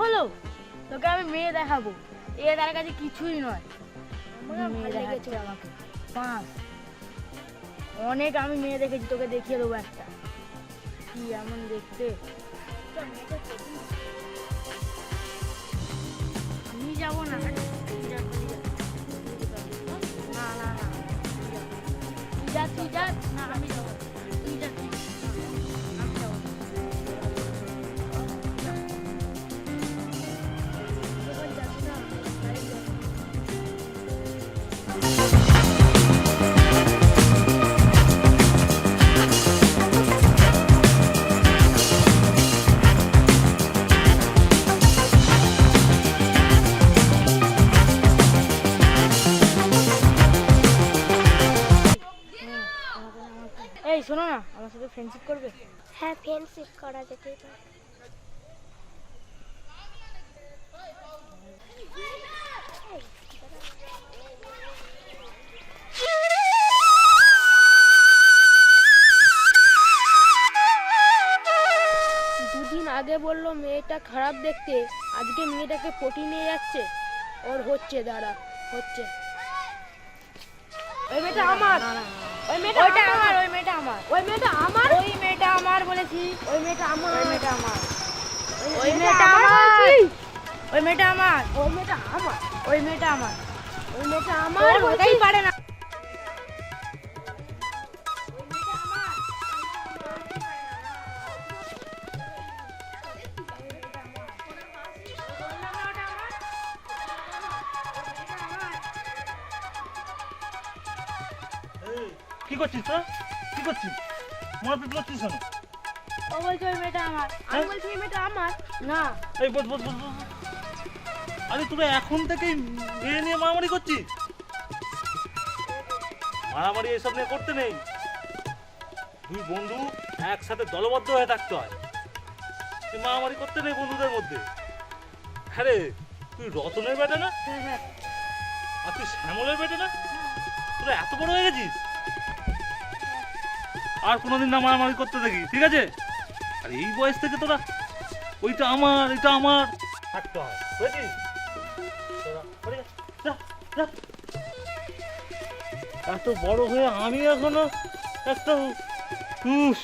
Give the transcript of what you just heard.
হলো? তোকে আমি মেয়ে দেখাবো। এ তার কাছে কিছুই নয়। মেয়ে দেখাচ্ছে। আমাকে। পাঁচ অনেক আমি মেয়ে দেখেছি তোকে দেখিয়ে দেবো একটা। কি এমন দেখতে? আমি যাব না। তুই যা, তুই যা। এই শোনো না আমার সাথে ফ্রেন্ডশিপ করবে? হ্যাঁ ফ্রেন্ডশিপ করা যেতেই পারে। দুদিন আগে বলল মেয়েটা খারাপ দেখতে আজকে মেয়েটাকে পটি নিয়ে যাচ্ছে। ওর হচ্ছে দাঁড়া হচ্ছে। ওই মেয়েটা আমার ওই মেয়েটা ওইটা আমার ওই মেয়েটা ওই মেয়েটা আমার? ওই মেয়েটা আমার বলেছি। ওই মেয়েটা আমার। ওই মেয়েটা আমার। ওই মেয়েটা আমার ওই মেয়েটা আমার। ওই মেয়েটা আমার। ওই মেয়েটা আমার। ওই মেয়েটা আমার হতেই পারে না। কি করছিস তোর? কি করছিস? মারপিট করছিস কেন ও বলছে ওই মেয়েটা আমার। আমি হ্যাঁ? বলছি ওই মেয়েটা আমার না। এই বস বস বস। আরে তোরা এখন থেকেই মেয়ে নিয়ে মারামারি করছিস? মারামারি এসব নিয়ে করতে নেই। দুই বন্ধু একসাথে দলবদ্ধ হয়ে থাকতে হয়। তুই মারামারি করতে নেই বন্ধুদের মধ্যে। হ্যাঁ রে তুই রতনের বেটে না? হ্যাঁ হ্যাঁ। আর তুই শ্যামলের বেটে না? তোরা এত বড় হয়ে গেছিস? আর কোনোদিন না মারামারি করতে দেখি, ঠিক আছে? আর এই বয়স থেকে তোরা, ওইটা আমার, এটা আমার। থাকতে হয়, বুঝেছিস। এত বড় হয়ে আমি এখনও একটা হুস